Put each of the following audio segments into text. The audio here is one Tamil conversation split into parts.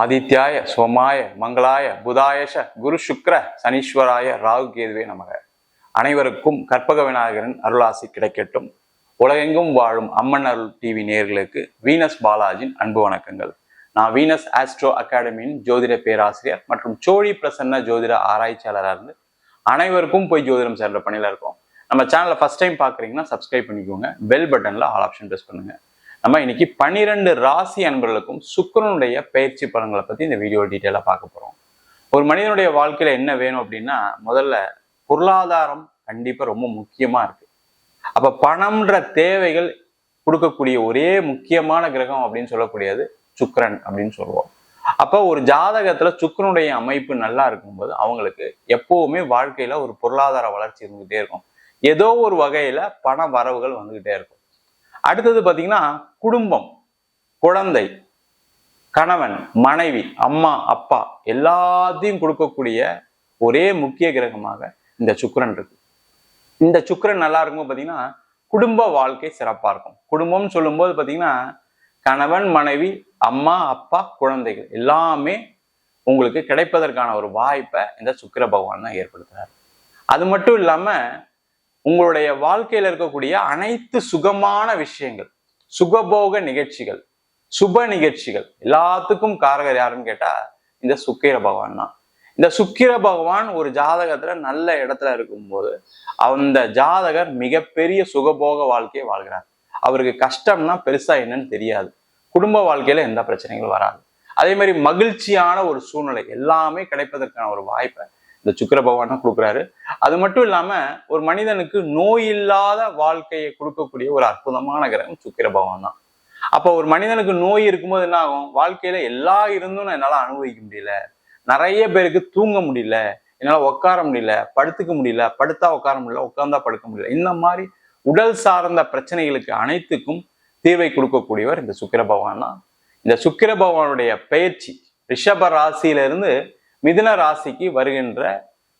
ஆதித்யாய சோமாய மங்களாய புதாயஷ குரு சுக்ர சனீஸ்வராய ராகு கேதுவே நமக. அனைவருக்கும் கற்பக விநாயகரின் அருளாசி கிடைக்கட்டும். உலகெங்கும் வாழும் அம்மன் அருள் டிவி நேர்களுக்கு வீனஸ் பாலாஜின் அன்பு வணக்கங்கள். நான் வீனஸ் ஆஸ்ட்ரோ அகாடமியின் ஜோதிட பேராசிரியர் மற்றும் சோழி பிரசன்ன ஜோதிட ஆராய்ச்சியாளராக இருந்து அனைவருக்கும் போய் ஜோதிடம் சேர்ந்த பணியில இருக்கோம். நம்ம சேனலை ஃபஸ்ட் டைம் பார்க்குறீங்கன்னா சப்ஸ்கிரைப் பண்ணிக்கோங்க. பெல் பட்டனில் ஆல் ஆப்ஷன் ப்ரெஸ் பண்ணுங்க. நம்ம இன்னைக்கு பன்னிரெண்டு ராசி அன்பர்களுக்கும் சுக்கரனுடைய பயிற்சி பலன்களை பற்றி இந்த வீடியோ டீட்டெயிலாக பார்க்க போகிறோம் ஒரு மனிதனுடைய வாழ்க்கையில் என்ன வேணும் அப்படின்னா முதல்ல பொருளாதாரம் கண்டிப்பாக ரொம்ப முக்கியமாக இருக்கு. அப்போ பணம்ன்ற தேவைகள் கொடுக்கக்கூடிய ஒரே முக்கியமான கிரகம் அப்படின்னு சொல்லக்கூடியது சுக்கரன் அப்படின்னு சொல்லுவோம். அப்போ ஒரு ஜாதகத்துல சுக்கரனுடைய அமைப்பு நல்லா இருக்கும்போது அவங்களுக்கு எப்பவுமே வாழ்க்கையில ஒரு பொருளாதார வளர்ச்சி இருந்துகிட்டே இருக்கும். ஏதோ ஒரு வகையில பண வரவுகள் வந்துகிட்டே இருக்கும். அடுத்தது பார்த்தீங்கன்னா குடும்பம் குழந்தை கணவன் மனைவி அம்மா அப்பா எல்லாத்தையும் கொடுக்கக்கூடிய ஒரே முக்கிய கிரகமாக இந்த சுக்கரன் இருக்கு. இந்த சுக்கிரன் நல்லா இருக்கும் பார்த்தீங்கன்னா குடும்ப வாழ்க்கை சிறப்பாக இருக்கும். குடும்பம்னு சொல்லும்போது பார்த்தீங்கன்னா கணவன் மனைவி அம்மா அப்பா குழந்தைகள் எல்லாமே உங்களுக்கு கிடைப்பதற்கான ஒரு வாய்ப்பை இந்த சுக்கிர பகவான் தான் ஏற்படுத்துறாரு. அது மட்டும் இல்லாமல் உங்களுடைய வாழ்க்கையில இருக்கக்கூடிய அனைத்து சுகமான விஷயங்கள் சுகபோக நிகழ்ச்சிகள் சுப நிகழ்ச்சிகள் எல்லாத்துக்கும் காரகர் யாருன்னு கேட்டா இந்த சுக்கிர பகவான் தான். இந்த சுக்கிர பகவான் ஒரு ஜாதகத்துல நல்ல இடத்துல இருக்கும்போது அந்த ஜாதகர் மிகப்பெரிய சுகபோக வாழ்க்கையை வாழ்கிறார். அவருக்கு கஷ்டம்னா பெருசா என்னன்னு தெரியாது. குடும்ப வாழ்க்கையில எந்த பிரச்சனைகளும் வராது. அதே மாதிரி மகிழ்ச்சியான ஒரு சூழ்நிலை எல்லாமே கிடைப்பதற்கான ஒரு வாய்ப்பை இந்த சுக்கர பகவான் தான் கொடுக்குறாரு. அது மட்டும் இல்லாம ஒரு மனிதனுக்கு நோய் இல்லாத வாழ்க்கையை கொடுக்கக்கூடிய ஒரு அற்புதமான கிரகம் சுக்கிர பகவான் தான். அப்போ ஒரு மனிதனுக்கு நோய் இருக்கும்போது என்ன ஆகும்? வாழ்க்கையில எல்லா இருந்தும் என்னால அனுபவிக்க முடியல. நிறைய பேருக்கு தூங்க முடியல. என்னால உட்கார முடியல. படுத்துக்க முடியல. படுத்தா உட்கார முடியல. உட்கார்ந்தா படுக்க முடியல. இந்த மாதிரி உடல் சார்ந்த பிரச்சனைகளுக்கு அனைத்துக்கும் தீர்வை கொடுக்கக்கூடியவர் இந்த சுக்கிர பகவான் தான். இந்த சுக்கிர பகவானுடைய பயிற்சி ரிஷப ராசியிலிருந்து மிதுன ராசிக்கு வருகின்ற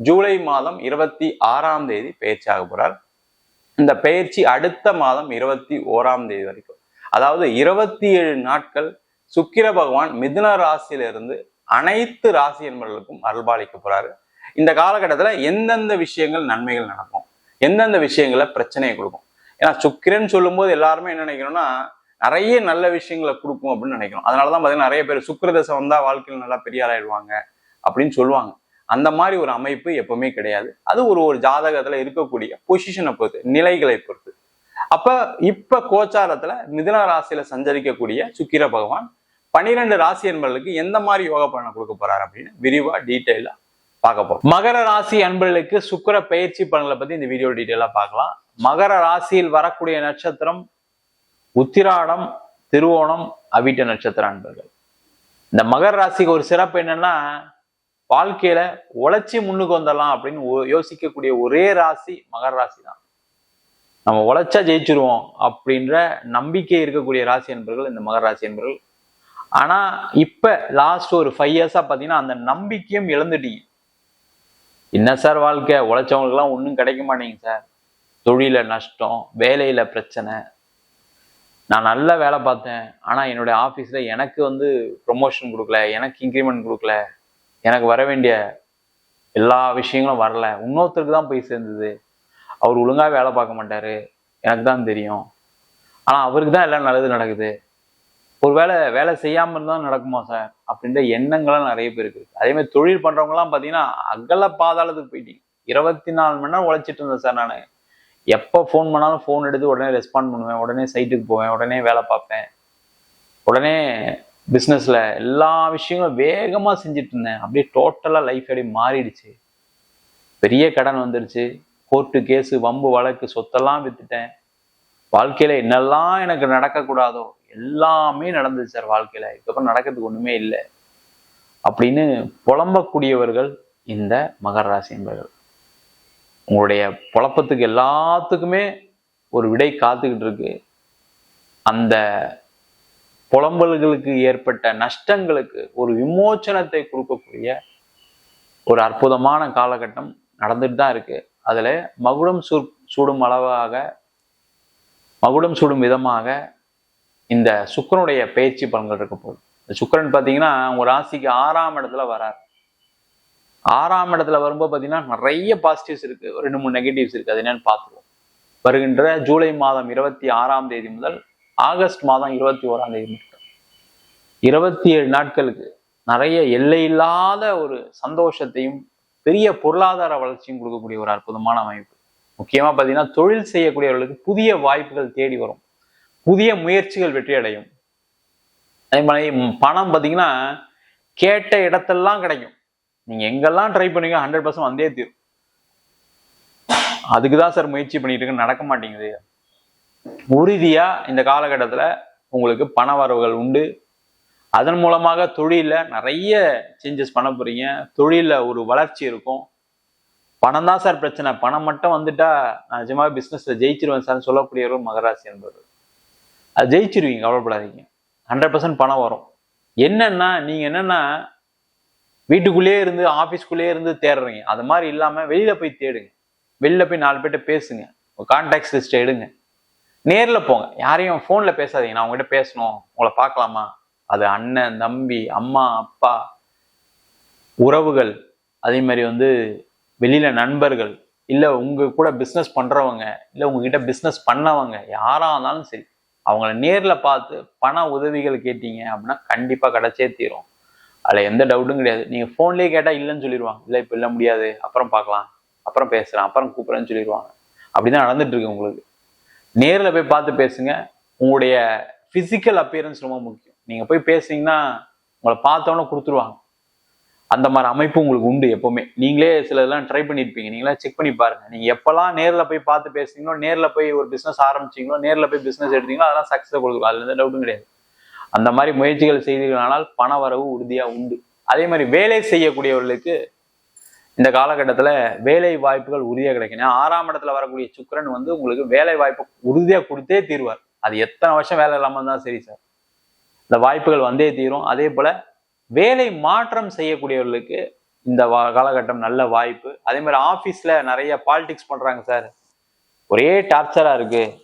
ஜூலை மாதம் இருபத்தி ஆறாம் தேதி பயிற்சியாக போறார். இந்த பயிற்சி அடுத்த மாதம் இருபத்தி ஓராம் தேதி வரைக்கும். அதாவது இருபத்தி ஏழு நாட்கள் சுக்கிர பகவான் மிதுன ராசியிலிருந்து அனைத்து ராசி என்பவர்களுக்கும் அருள்பாலிக்க போறாரு. இந்த காலகட்டத்துல எந்தெந்த விஷயங்கள் நன்மைகள் நடக்கும்? எந்தெந்த விஷயங்கள பிரச்சனையை கொடுக்கும்? ஏன்னா சுக்கிரன் சொல்லும்போது எல்லாருமே என்ன நினைக்கிறோம்னா நிறைய நல்ல விஷயங்களை கொடுக்கும் அப்படின்னு நினைக்கிறோம் அதனாலதான் பாத்தீங்கன்னா நிறைய பேர் சுக்கிரதசை வந்தா வாழ்க்கையில் நல்லா பெரிய ஆளாயிடுவாங்க. அப்படின்னு சொல்லுவாங்க. அந்த மாதிரி ஒரு அமைப்பு எப்பவுமே கிடையாது. அது ஒரு ஒரு ஜாதகத்துல இருக்கக்கூடிய பொசிஷனை பொறுத்து நிலைகளை பொறுத்து. அப்ப இப்ப கோச்சாரத்துல மிதுன ராசியில சஞ்சரிக்கக்கூடிய சுக்கிர பகவான் பனிரெண்டு ராசி என்பவர்களுக்கு எந்த மாதிரி யோக பலனை கொடுக்க போறாரு அப்படின்னு விரிவா டீட்டெயிலா பார்க்க போறோம். மகர ராசி அன்பர்களுக்கு சுக்கிர பயிற்சி பலன்களை பத்தி இந்த வீடியோ டீட்டெயிலா பார்க்கலாம். மகர ராசியில் வரக்கூடிய நட்சத்திரம் உத்திராடம் திருவோணம் அவிட்ட நட்சத்திர அன்பர்கள். இந்த மகர ராசிக்கு ஒரு சிறப்பு என்னன்னா வாழ்க்கையில உழைச்சி முன்னுக்கு வந்துடலாம் அப்படின்னு யோசிக்கக்கூடிய ஒரே ராசி மகர ராசி தான் நம்ம உழைச்சா ஜெயிச்சிருவோம் அப்படின்ற நம்பிக்கை இருக்கக்கூடிய ராசி என்பர்கள் இந்த மகர ராசி என்பர்கள். ஆனா இப்ப லாஸ்ட் ஒரு ஃபைவ் இயர்ஸா பாத்தீங்கன்னா அந்த நம்பிக்கையும் இழந்துட்டீங்க. என்ன சார் வாழ்க்கை? உழைச்சவங்களுக்குலாம் ஒன்றும் கிடைக்க மாட்டேங்க சார் தொழில நஷ்டம் வேலையில பிரச்சனை. நான் நல்ல வேலை பார்த்தேன். ஆனால் என்னுடைய ஆஃபீஸில் எனக்கு வந்து ப்ரொமோஷன் கொடுக்கல எனக்கு இன்க்ரிமெண்ட் கொடுக்கல. எனக்கு வர வேண்டிய எல்லா விஷயங்களும் வரல. இன்னொருத்தருக்கு தான் போய் சேர்ந்தது. அவர் ஒழுங்காக வேலை பார்க்க மாட்டார். எனக்கு தான் தெரியும். ஆனால் அவருக்கு தான் எல்லாம் நல்லது நடக்குது. ஒரு வேலை வேலை செய்யாமல் இருந்தால் நடக்குமா சார்? அப்படின்ற எண்ணங்கள்லாம் நிறைய பேருக்கு இருக்குது அதே மாதிரி தொழில் பண்ணுறவங்கலாம் பார்த்தீங்கன்னா அகல பாதாளத்துக்கு போயிட்டீங்க. இருபத்தி நாலு மணி நேரம் உழைச்சிட்டு இருந்தேன் சார் நான். எப்போ ஃபோன் பண்ணாலும் ஃபோன் எடுத்து உடனே ரெஸ்பாண்ட் பண்ணுவேன். உடனே சைட்டுக்கு போவேன். உடனே வேலை பார்ப்பேன். உடனே பிஸ்னஸில் எல்லா விஷயங்களும் வேகமாக செஞ்சுட்டு இருந்தேன். அப்படியே டோட்டலாக லைஃப் அப்படியே மாறிடுச்சு. பெரிய கடன் வந்துருச்சு. கோர்ட்டு கேஸு வம்பு வழக்கு சொத்தெல்லாம் விற்றுட்டேன் வாழ்க்கையில் என்னெல்லாம் எனக்கு நடக்கக்கூடாதோ எல்லாமே நடந்துச்சு சார் வாழ்க்கையில். இதுக்கப்புறம் நடக்கிறதுக்கு ஒன்றுமே இல்லை. அப்படின்னு புலம்பக்கூடியவர்கள் இந்த மகர ராசி என்பவர்கள் உங்களுடைய புழப்பத்துக்கு எல்லாத்துக்குமே ஒரு விடை காத்துக்கிட்டு இருக்கு. அந்த புலம்பல்களுக்கு ஏற்பட்ட நஷ்டங்களுக்கு ஒரு விமோச்சனத்தை கொடுக்கக்கூடிய ஒரு அற்புதமான காலகட்டம் நடந்துட்டு தான் இருக்கு. அதுல மகுடம் சூ சூடும் அளவாக மகுடம் சூடும் விதமாக இந்த சுக்கரனுடைய பயிற்சி பலன்கள் இருக்க போகுது. இந்த சுக்கிரன் பார்த்தீங்கன்னா உங்க ராசிக்கு ஆறாம் இடத்துல வரார். ஆறாம் இடத்துல வரும்போது பார்த்தீங்கன்னா நிறைய பாசிட்டிவ்ஸ் இருக்கு. ரெண்டு மூணு நெகட்டிவ்ஸ் இருக்கு. அது என்னன்னு பார்த்துருவோம். வருகின்ற ஜூலை மாதம் இருபத்தி ஆறாம் தேதி முதல் ஆகஸ்ட் மாதம் இருபத்தி ஓராம் தேதி மட்டும். இருபத்தி ஏழு நாட்களுக்கு நிறைய எல்லையில்லாத ஒரு சந்தோஷத்தையும் பெரிய பொருளாதார வளர்ச்சியும் கொடுக்கக்கூடிய ஒரு அற்புதமான அமைப்பு. முக்கியமாக பார்த்தீங்கன்னா தொழில் செய்யக்கூடியவர்களுக்கு புதிய வாய்ப்புகள் தேடி வரும். புதிய முயற்சிகள் வெற்றி அடையும் அதே மாதிரி பணம் பார்த்தீங்கன்னா கேட்ட இடத்தெல்லாம் கிடைக்கும். நீங்கள் எங்கெல்லாம் ட்ரை பண்ணீங்க ஹண்ட்ரட் பர்சன்ட் வந்தே தீரும். அதுக்கு தான் சார் முயற்சி பண்ணிட்டு இருக்கு நடக்க மாட்டேங்குது. உறுதியாக இந்த காலகட்டத்தில் உங்களுக்கு பண வரவுகள் உண்டு. அதன் மூலமாக தொழிலில் நிறைய சேஞ்சஸ் பண்ண போறீங்க. தொழிலில் ஒரு வளர்ச்சி இருக்கும். பணம் தான் சார் பிரச்சனை. பணம் மட்டும் வந்துட்டா நான் நிஜமாக பிஸ்னஸில் ஜெயிச்சிருவேன் சார் சொல்லக்கூடியவர் மகராசி என்பவர். அது ஜெயிச்சிருவீங்க கவலைப்படாதீங்க. ஹண்ட்ரட் பர்சன்ட் பணம் வரும். என்னன்னா நீங்கள் என்னென்னா வீட்டுக்குள்ளேயே இருந்து ஆஃபீஸ்க்குள்ளேயே இருந்து தேடுறீங்க. அது மாதிரி இல்லாமல் வெளியில் போய் தேடுங்க. வெளியில் போய் நாலு பேர்கிட்ட பேசுங்க. கான்டாக்ட் லிஸ்ட்டை எடுங்க. நேரில் போங்க. யாரையும் ஃபோனில் பேசாதீங்க. நான் உங்ககிட்ட பேசணும். உங்களை பார்க்கலாமா? அது அண்ணன் தம்பி அம்மா அப்பா உறவுகள். அதே மாதிரி வந்து வெளியில நண்பர்கள். இல்லை உங்கள் கூட பிஸ்னஸ் பண்றவங்க. இல்லை உங்ககிட்ட பிஸ்னஸ் பண்ணவங்க. யாராக இருந்தாலும் சரி. அவங்கள நேரில் பார்த்து பண உதவிகள் கேட்டீங்க அப்படின்னா கண்டிப்பாக கிடச்சே தீரும். அதில் எந்த டவுட்டும் கிடையாது. நீங்கள் ஃபோன்லேயே கேட்டால் இல்லைன்னு சொல்லிடுவாங்க இல்லை இப்போ இல்லை முடியாது. அப்புறம் பார்க்கலாம். அப்புறம் பேசுகிறேன் அப்புறம் கூப்பிட்றேன்னு சொல்லிடுவாங்க அப்படிதான் நடந்துட்டு இருக்கு உங்களுக்கு. நேரில் போய் பார்த்து பேசுங்க. உங்களுடைய ஃபிசிக்கல் அப்பியரன்ஸ் ரொம்ப முக்கியம். நீங்கள் போய் பேசுனீங்கன்னா உங்களை பார்த்தோன்னே கொடுத்துருவாங்க. அந்த மாதிரி அமைப்பு உங்களுக்கு உண்டு எப்போவுமே. நீங்களே சில இதெல்லாம் ட்ரை பண்ணியிருப்பீங்க நீங்களே செக் பண்ணி பாருங்க. நீங்கள் எப்போல்லாம் நேரில் போய் பார்த்து பேசுனீங்களோ நேரில் போய் ஒரு பிஸ்னஸ் ஆரம்பிச்சீங்களோ நேரில் போய் பிஸ்னஸ் எடுத்தீங்களோ அதெல்லாம் சக்ஸஸ் கொடுக்கும். அதில் எந்த டவுட்டும் கிடையாது. அந்த மாதிரி முயற்சிகள் செய்தீர்களானால் பண வரவு உறுதியாக உண்டு. அதே மாதிரி வேலை செய்யக்கூடியவர்களுக்கு இந்த காலகட்டத்தில் வேலை வாய்ப்புகள் உறுதியாக கிடைக்கணும் ஆறாம் இடத்துல வரக்கூடிய சுக்கரன் வந்து உங்களுக்கு வேலை வாய்ப்பு உறுதியாக கொடுத்தே தீர்வார். அது எத்தனை வருஷம் வேலை இல்லாமல் இருந்தால் சரி சார் இந்த வாய்ப்புகள் வந்தே தீரும். அதே போல் வேலை மாற்றம் செய்யக்கூடியவர்களுக்கு இந்த காலகட்டம் நல்ல வாய்ப்பு. அதே மாதிரி ஆஃபீஸில் நிறைய பாலிடிக்ஸ் பண்ணுறாங்க சார் ஒரே டார்ச்சராக இருக்குது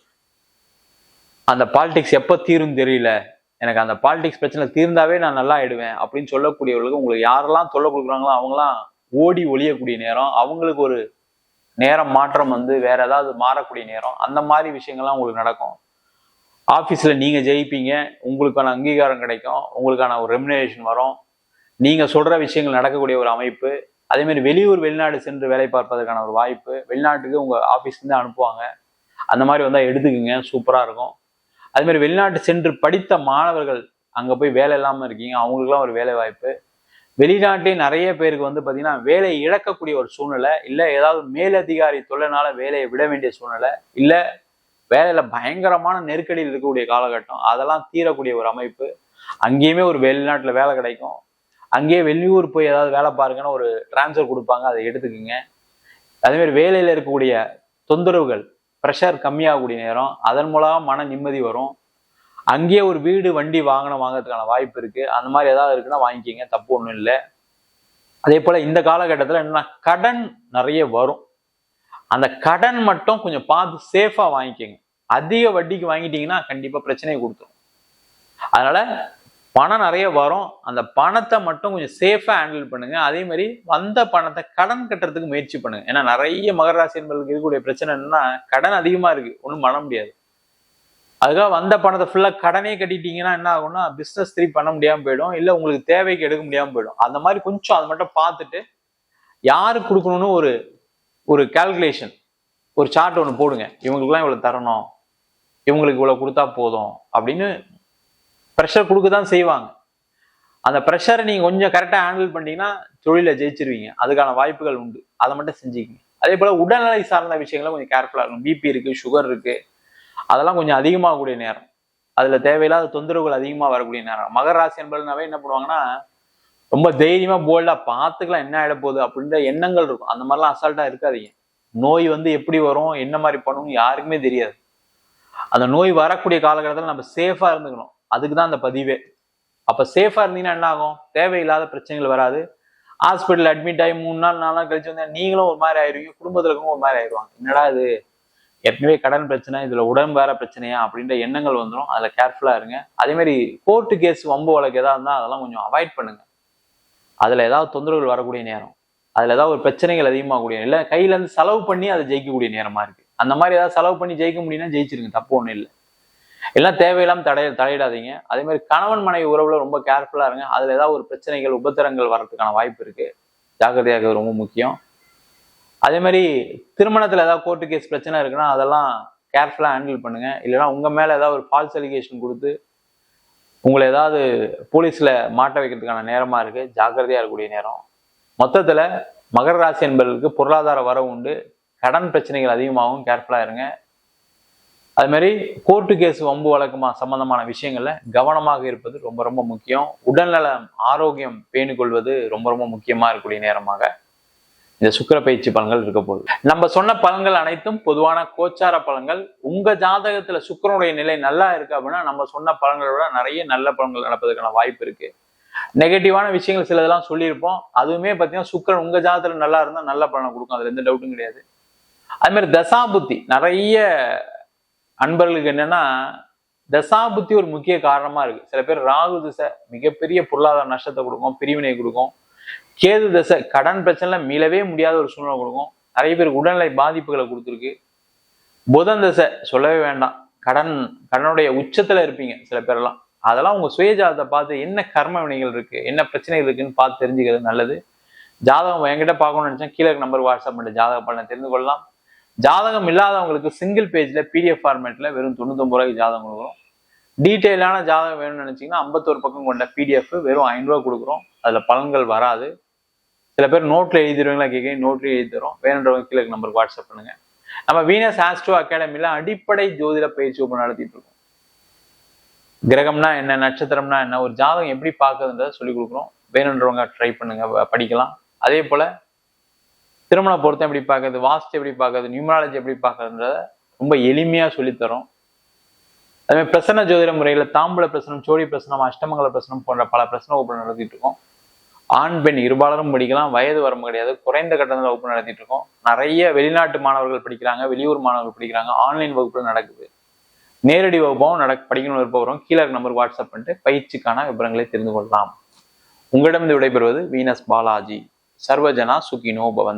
அந்த பாலிடிக்ஸ் எப்போ தீரும் தெரியல. எனக்கு அந்த பாலிடிக்ஸ் பிரச்சனை தீர்ந்தாவே நான் நல்லா ஆயிடுவேன் அப்படின்னு சொல்லக்கூடியவர்களுக்கு உங்களுக்கு யாரெல்லாம் சொல்ல கொடுக்குறாங்களோ அவங்களாம் ஓடி ஒழியக்கூடிய நேரம் அவங்களுக்கு ஒரு நேரம் மாற்றம் வந்து வேற ஏதாவது மாறக்கூடிய நேரம் அந்த மாதிரி விஷயங்கள்லாம் உங்களுக்கு நடக்கும். ஆஃபீஸில் நீங்கள் ஜெயிப்பீங்க உங்களுக்கான அங்கீகாரம் கிடைக்கும் உங்களுக்கான ஒரு ரெமினேஷன் வரும். நீங்கள் சொல்கிற விஷயங்கள் நடக்கக்கூடிய ஒரு அமைப்பு அதேமாதிரி வெளியூர் வெளிநாடு சென்று வேலை பார்ப்பதற்கான ஒரு வாய்ப்பு வெளிநாட்டுக்கு உங்கள் ஆஃபீஸ்லேருந்து அனுப்புவாங்க. அந்த மாதிரி வந்தால் எடுத்துக்குங்க சூப்பராக இருக்கும். அதேமாதிரி வெளிநாட்டு சென்று படித்த மாணவர்கள் அங்கே போய் வேலை இல்லாமல் இருக்கீங்க அவங்களுக்குலாம் ஒரு வேலை வாய்ப்பு. வெளிநாட்டிலே நிறைய பேருக்கு வந்து பார்த்தீங்கன்னா வேலையை இழக்கக்கூடிய ஒரு சூழ்நிலை இல்லை ஏதாவது மேலதிகாரி தொழிலால வேலையை விட வேண்டிய சூழ்நிலை இல்லை வேலையில பயங்கரமான நெருக்கடியில் இருக்கக்கூடிய காலகட்டம் அதெல்லாம் தீரக்கூடிய ஒரு அமைப்பு. அங்கேயுமே ஒரு வெளிநாட்டில் வேலை கிடைக்கும். அங்கேயே வெளியூர் போய் ஏதாவது வேலை பாருங்கன்னு ஒரு டிரான்ஸ்ஃபர் கொடுப்பாங்க அதை எடுத்துக்கோங்க. அதேமாதிரி வேலையில் இருக்கக்கூடிய தொந்தரவுகள் ப்ரெஷர் கம்மியாகக்கூடிய நேரம் அதன் மூலமாக மன நிம்மதி வரும். அங்கேயே ஒரு வீடு வண்டி வாகனம் வாங்குறதுக்கான வாய்ப்பு இருக்கு. அந்த மாதிரி ஏதாவது இருக்குன்னா வாங்கிக்கிங்க தப்பு ஒன்றும் இல்லை. அதே போல இந்த காலகட்டத்தில் என்னன்னா கடன் நிறைய வரும். அந்த கடன் மட்டும் கொஞ்சம் பார்த்து சேஃபாக வாங்கிக்கோங்க. அதிக வட்டிக்கு வாங்கிட்டீங்கன்னா கண்டிப்பாக பிரச்சனையை கொடுத்துரும். அதனால பணம் நிறைய வரும். அந்த பணத்தை மட்டும் கொஞ்சம் சேஃபாக ஹேண்டில் பண்ணுங்க. அதே மாதிரி வந்த பணத்தை கடன் கட்டுறதுக்கு முயற்சி பண்ணுங்க. ஏன்னா நிறைய மகர ராசி இருக்கக்கூடிய பிரச்சனை என்னன்னா கடன் அதிகமாக இருக்கு. ஒன்றும் பண்ண முடியாது. அதுக்காக வந்த பணத்தை ஃபுல்லாக கடனே கட்டிட்டீங்கன்னா என்ன ஆகும்னா பிஸ்னஸ் திருப்பி பண்ண முடியாமல் போயிடும். இல்லை உங்களுக்கு தேவைக்கு எடுக்க முடியாமல் போயிடும். அந்த மாதிரி கொஞ்சம் அதை மட்டும் பார்த்துட்டு யாருக்கு கொடுக்கணும்னு ஒரு ஒரு கால்குலேஷன் ஒரு சார்ட் ஒன்று போடுங்க. இவங்களுக்குலாம் இவ்வளோ தரணும். இவங்களுக்கு இவ்வளோ கொடுத்தா போதும் அப்படின்னு ப்ரெஷர் கொடுக்க தான் செய்வாங்க. அந்த ப்ரெஷரை நீங்கள் கொஞ்சம் கரெக்டாக ஹேண்டில் பண்ணிட்டீங்கன்னா தொழிலை ஜெயிச்சிருவீங்க. அதுக்கான வாய்ப்புகள் உண்டு. அதை மட்டும் செஞ்சுக்கிங்க. அதே போல் உடல்நிலை சார்ந்த விஷயங்களும் கொஞ்சம் கேர்ஃபுல்லாக இருக்கும் பிபி இருக்குது சுகர் இருக்குது அதெல்லாம் கொஞ்சம் அதிகமாகக்கூடிய நேரம். அதில் தேவையில்லாத தொந்தரவுகள் அதிகமாக வரக்கூடிய நேரம். மகர ராசி என்பதுனாவே என்ன பண்ணுவாங்கன்னா ரொம்ப தைரியமாக போல்டா பார்த்துக்கலாம் என்ன ஆகிட போகுது அப்படின்ற எண்ணங்கள் இருக்கும். அந்த மாதிரிலாம் அசால்ட்டாக இருக்காதீங்க. நோய் வந்து எப்படி வரும் என்ன மாதிரி பண்ணும் யாருக்குமே தெரியாது. அந்த நோய் வரக்கூடிய காலகட்டத்தில் நம்ம சேஃபாக இருந்துக்கணும். அதுக்கு தான் அந்த பதிவே. அப்போ சேஃபாக இருந்தீங்கன்னா என்ன ஆகும்? தேவையில்லாத பிரச்சனைகள் வராது. ஹாஸ்பிட்டல் அட்மிட் ஆகி மூணு நாள் நாலு நாள் கழிச்சு வந்தா நீங்களும் ஒரு மாதிரி ஆயிடுவீங்க குடும்பத்தில் இருக்கவங்க ஒரு மாதிரி ஆயிடுவாங்க என்னடா இது? ஏற்கனவே கடன் பிரச்சனை இதுல உடம்பேற பிரச்சனையா அப்படின்ற எண்ணங்கள் வந்துடும் அதுல கேர்ஃபுல்லா இருங்க. அதே மாதிரி கோர்ட்டு கேஸ் வம்பு வழக்கு ஏதாவது இருந்தால் அதெல்லாம் கொஞ்சம் அவாய்ட் பண்ணுங்க. அதுல ஏதாவது தொந்தரவுகள் வரக்கூடிய நேரம். அதுல ஏதாவது ஒரு பிரச்சனைகள் அதிகமாகக்கூடிய இல்லை கையில இருந்து செலவு பண்ணி அதை ஜெயிக்கக்கூடிய நேரமா இருக்கு. அந்த மாதிரி ஏதாவது செலவு பண்ணி ஜெயிக்க முடியும்னா ஜெயிச்சிருங்க தப்பு ஒன்றும் இல்லை. எல்லாம் தேவையில்லாம தடைய தலையிடாதீங்க அதே மாதிரி கணவன் மனைவி உறவுல ரொம்ப கேர்ஃபுல்லா இருங்க. அதுல ஏதாவது ஒரு பிரச்சனைகள் உபத்திரங்கள் வர்றதுக்கான வாய்ப்பு இருக்கு. ஜாக்கிரதையாக ரொம்ப முக்கியம். அதே மாதிரி திருமணத்தில் ஏதாவது கோர்ட்டு கேஸ் பிரச்சனை இருக்குன்னா அதெல்லாம் கேர்ஃபுல்லாக ஹேண்டில் பண்ணுங்க. இல்லைன்னா உங்கள் மேலே ஏதாவது ஒரு ஃபால்ஸ் அலிகேஷன் கொடுத்து உங்களை ஏதாவது போலீஸில் மாட்ட வைக்கிறதுக்கான நேரமாக இருக்குது ஜாக்கிரதையாக இருக்கக்கூடிய நேரம். மொத்தத்தில் மகர ராசி என்பவர்களுக்கு பொருளாதார வரவு உண்டு. கடன் பிரச்சனைகள் அதிகமாகவும் கேர்ஃபுல்லாக இருங்க. அது மாதிரி கோர்ட்டு கேஸ் வம்பு வழக்குமா சம்பந்தமான விஷயங்களில் கவனமாக இருப்பது ரொம்ப ரொம்ப முக்கியம். உடல்நலம் ஆரோக்கியம் பேணிக்கொள்வது ரொம்ப ரொம்ப முக்கியமாக இருக்கக்கூடிய நேரமாக. இந்த சுக்கிர பயிற்சி பலன்கள் இருக்க போகுது. நம்ம சொன்ன பலன்கள் அனைத்தும் பொதுவான கோச்சார பலன்கள். உங்க ஜாதகத்துல சுக்கிரனுடைய நிலை நல்லா இருக்கு அப்படின்னா நம்ம சொன்ன பலன்களை விட நிறைய நல்ல பலன்கள் நடப்பதற்கான வாய்ப்பு இருக்கு. நெகட்டிவான விஷயங்கள் சிலதெல்லாம் சொல்லியிருப்போம். அதுவுமே பார்த்தீங்கன்னா சுக்கரன் உங்க ஜாதகத்துல நல்லா இருந்தா நல்ல பலனை கொடுக்கும். அதுல எந்த டவுட்டும் கிடையாது. அது மாதிரி தசாபுத்தி நிறைய அன்பர்களுக்கு என்னன்னா தசாபுத்தி ஒரு முக்கிய காரணமா இருக்கு. சில பேர் ராகு திசை மிகப்பெரிய பொருளாதார நஷ்டத்தை கொடுக்கும் பிரிவினை கொடுக்கும். கேது தசை கடன் பிரச்சனை மீளவே முடியாத ஒரு சூழ்நிலை கொடுக்கும். நிறைய பேருக்கு உடல்நிலை பாதிப்புகளை கொடுத்துருக்கு. புதன் தசை சொல்லவே வேண்டாம். கடன் கடனுடைய உச்சத்துல இருப்பீங்க சில பேரெல்லாம். அதெல்லாம் உங்க சுயஜாதத்தை பார்த்து என்ன கர்ம வினைகள் இருக்கு என்ன பிரச்சனைகள் இருக்குன்னு பார்த்து தெரிஞ்சுக்கிறது நல்லது. ஜாதகம் என்கிட்ட பார்க்கணும்னு நினைச்சா கீழே நம்பர் வாட்ஸ்அப் பண்ணி ஜாதக பலனை தெரிந்து கொள்ளலாம். ஜாதகம் இல்லாதவங்களுக்கு சிங்கிள் பேஜ்ல பிடிஎஃப் ஃபார்மேட்ல வெறும் தொண்ணூத்தொம்பது ரூபாய்க்கு ஜாதகம் கொடுக்குறோம். டீட்டெயிலான ஜாதகம் வேணும்னு நினைச்சீங்கன்னா ஐம்பத்தோரு பக்கம் கொண்ட பிடிஎஃப் வெறும் ஐநூறுரூவா கொடுக்குறோம். அதில் பலன்கள் வராது. சில பேர் நோட்ல எழுதிடுவீங்களா கேட்க நோட்ல எழுதி தரோம் வேணுன்றவங்க கீழே நம்பருக்கு வாட்ஸ்அப் பண்ணுங்க. நம்ம வீனஸ் ஆஸ்ட்ரோ அகாடமில அடிப்படை ஜோதிட பயிற்சி வகுப்பு நடத்திட்டு இருக்கோம். கிரகம்னா என்ன நட்சத்திரம்னா என்ன ஒரு ஜாதகம் எப்படி பார்க்கறதுன்றத சொல்லி கொடுக்குறோம். வேணுன்றவங்க ட்ரை பண்ணுங்க படிக்கலாம். அதே போல திருமண பொருத்தம் எப்படி பார்க்குறது வாஸ்து எப்படி பார்க்குறது நியூமராலஜி எப்படி பார்க்குறதுன்றத ரொம்ப எளிமையா சொல்லித்தரோம் அதே மாதிரி பிரசன்ன ஜோதிட முறையில் தாம்பூல பிரசனம் சோழி பிரசனம் அஷ்டமங்கல பிரசனம் போன்ற பல பிரசன வகுப்பு நடத்திட்டு இருக்கோம். ஆண் பெண் இருபாலரும் படிக்கலாம் வயது வரம்பு கிடையாது. குறைந்த கட்டணத்தில் வகுப்பு நடத்திட்டு இருக்கோம். நிறைய வெளிநாட்டு மாணவர்கள் படிக்கிறாங்க வெளியூர் மாணவர்கள் படிக்கிறாங்க. ஆன்லைன் வகுப்பு நடக்குது. நேரடி வகுப்பாகவும் நட படிக்கணும் இருப்பவரும் கீழே நம்பர் வாட்ஸ்அப் பண்ணிட்டு பயிற்சிக்கான விவரங்களை தெரிந்து கொள்ளலாம். உங்களிடம் விடைபெறுவது வீனஸ் பாலாஜி. சர்வஜனா சுகினோ பவன்